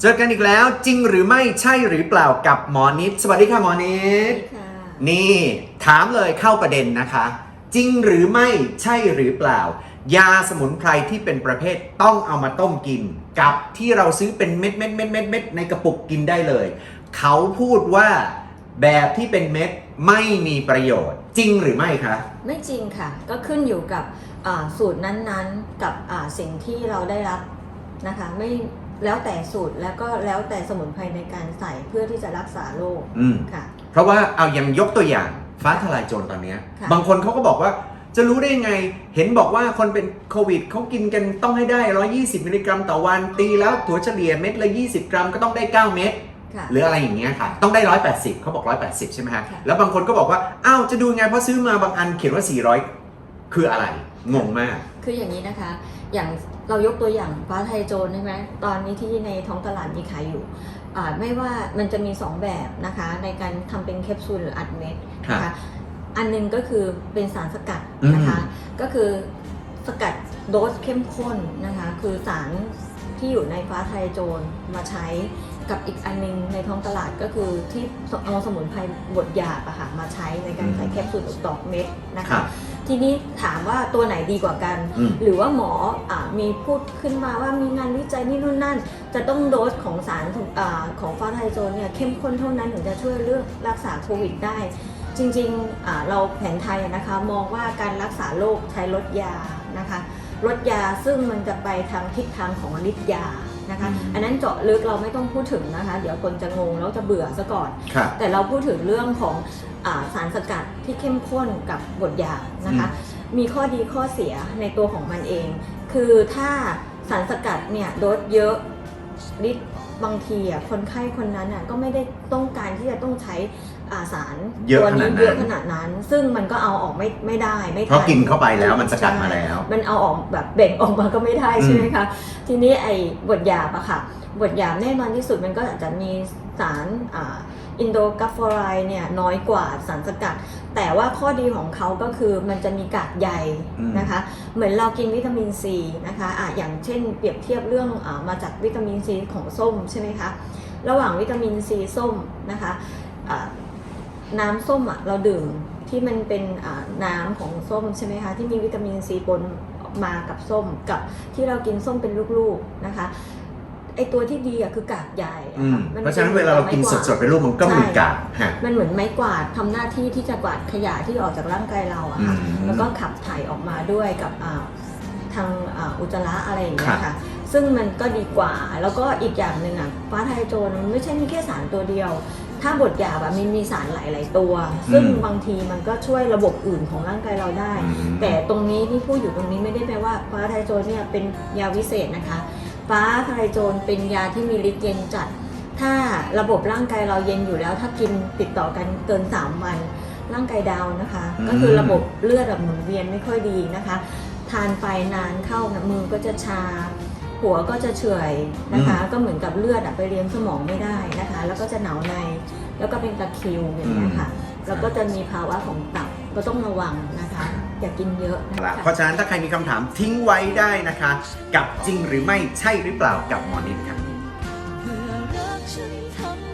เจอกันอีกแล้วจริงหรือไม่ใช่หรือเปล่ากับหมอนิดสวัสดีค่ะหมอนิดค่ะนี่ถามเลยเข้าประเด็นนะคะ จริงหรือไม่ใช่หรือเปล่า ยาสมุนไพรที่เป็นประเภทต้องเอามาต้มกิน กับที่เราซื้อเป็นเม็ดเม็ดเม็ดเม็ดเม็ดในกระปุกกินได้เลย เขาพูดว่าแบบที่เป็นเม็ดไม่มีประโยชน์ จริงหรือไม่คะไม่จริงค่ะ ก็ขึ้นอยู่กับอ่าสูตรนั้นๆ กับอ่าสิ่งที่เราได้รับนะคะ ไม่ แล้วแต่สูตรแล้วก็แล้วแต่สมุนไพรในการใส่เพื่อที่จะรักษาโรคอืมค่ะ เพราะว่าเอายังยกตัวอย่างฟ้าทลายโจรตอนเนี้ยค่ะ บางคนเขาก็บอกว่าจะรู้ได้ยังไง เห็นบอกว่าคนเป็นโควิดเขากินกันต้องให้ได้ 120 มิลลิกรัมต่อวันตีแล้วถั่วเฉลี่ยเม็ดละ 20 กรัมก็ต้องได้ 9 เม็ด ค่ะ หรืออะไรอย่างเงี้ยค่ะ ต้องได้ 180 เขาบอก 180 ใช่ไหมฮะ ค่ะ แล้วบางคนก็บอกว่า อ้าว จะดูยังไง เพราะซื้อมาบางอันเขียนว่า400 คืออะไร งงมาก คืออย่างนี้นะคะ อย่างเรายกตัวอย่างฟ้าไทยโจรใช่ไหมตอนนี้ที่ในท้องตลาดมีขายอยู่อ่าไม่ว่ามันจะมี 2 แบบนะคะ ในการทำเป็นแคปซูลหรืออัดเม็ดนะครัคะบอันหนึงก็คือเป็นสารสกัดนะคะ ก็คือสกัดโดสเข้มข้นนะคะ คือสารที่อยู่ในฟ้าไทยโจรมาใช้กับอีกอันหนึงในท้องตลาดก็คือที่เอาสมุนไพรบดหยาบอะค่ะมาใช้ในการใส่แคปซูลดอกเม็ดนะครัคะบ ทีนี้ถามว่าตัวไหนดีกว่ากัน อืม หรือว่าหมออามีพูดขึ้นมาว่ามีงานวิจัยนี่นู่นนั่น จะต้องโดสของสารอาของฟ้าไทโซนเนี่ยเข้มข้นเท่านั้นถึงจะช่วยเรื่องรักษาโควิดได้ จริงๆอ่าเราแผนไทยอะนะคะมองว่าการรักษาโรคใช้ลดยานะคะลดยาซึ่งมันจะไปทางทิศทางของฤทธิ์ยา นะคะอืมอันนั้นเจาะลึกเราไม่ต้องพูดถึงนะคะ เดี๋ยวคนจะงงแล้วจะเบื่อซะก่อน ครับ แต่เราพูดถึงเรื่องของอาสารสกัดที่เข้มข้นกับบทยานะคะ มีข้อดีข้อเสียในตัวของมันเอง คือถ้าสารสกัดเนี่ยโดสเยอะฤทธิ์ บางทีอะคนไข้คนนั้นอะก็ไม่ได้ต้องการที่จะต้องใช้อาสารเยอะตัวขนาดนั้น เยอะขนาดนั้น ซึ่งมันก็เอาออกไม่ไม่ได้ไม่เพราะทักินเข้าไปแล้วมันสกัดมาแล้ว มันเอาออกแบบเบ่งออกมาก็ไม่ได้อืมใช่ไหมคะ ทีนี้ไอ้บทหยาบอะค่ะ บทหยาบแน่นอนที่สุดมันก็อาจจะมีสารอินโดกัฟฟอไรเนี่ยน้อยกว่าสารสกัด แต่ว่าข้อดีของเขาก็คือมันจะมีกากใยอืมนะคะ เหมือนเรากินวิตามินซีนะคะอะอย่างเช่นเปรียบเทียบเรื่องอามาจากวิตามินซีของส้มใช่ไหมคะ ระหว่างวิตามินซีส้มนะคะอ่าน้ำส้มอะเราดื่มที่มันเป็นอ่าน้ำของส้มใช่ไหมคะที่มีวิตามินซีปนมากับส้มกับที่เรากินส้มเป็นลูกๆนะคะ ไอตัวที่ดีอะคือกากใยอะอืค่มมัเพราะฉะนั้นเวลาเรากินไม้กวสดๆเป็นรูปมันก็มีกากฮะ มันเหมือนไม้กวาดทำหน้าที่ที่จะกวาดขยะที่ออกจากร่างกายเราอะค่ะอืมแล้วก็ขับถ่ายออกมาด้วยกับอ่าทางอ่าอุจจาระอะไรอย่างเงี้ครัยบค่ะ ซึ่งมันก็ดีกว่า แล้วก็อีกอย่างหนึ่งอะฟ้าไทยโจรมันไม่ใช่มีแค่สารตัวเดียว ถ้าบทหยาบอะมันมีสารหลาย ๆ ตัว ซึ่งบางทีมันก็ช่วยระบบอื่นของร่างกายเราได้ อืม แต่ตรงนี้ที่พูดอยู่ตรงนี้ไม่ได้แปลว่าฟ้าไทยโจรเนี่ยเป็นยาวิเศษนะคะ ฟ้าไทยโจรเป็นยาที่มีฤทธิ์เย็นจัด ถ้าระบบร่างกายเราเย็นอยู่แล้ว ถ้ากินติดต่อกันเกิน 3 วัน ร่างกายดาวน์นะคะอืมก็คือระบบเลือดแบบหมุนเวียนไม่ค่อยดีนะคะ ทานไปนานเข้านะมือก็จะชา หัวก็จะเฉื่อยนะคะ ก็เหมือนกับเลือดอะไปเลี้ยงสมองไม่ได้นะคะ แล้วก็จะหนาวใน แล้วก็เป็นตะคริวอย่างนี้ยค่ะ แล้วก็จะมีภาวะของตับ ก็ต้องระวังนะคะ อย่ากินเยอะนะละคะ เพราะฉะนั้นถ้าใครมีคำถามทิ้งไว้ได้นะคะ กับจริงหรือไม่ใช่หรือเปล่ากับหมอนิดครับ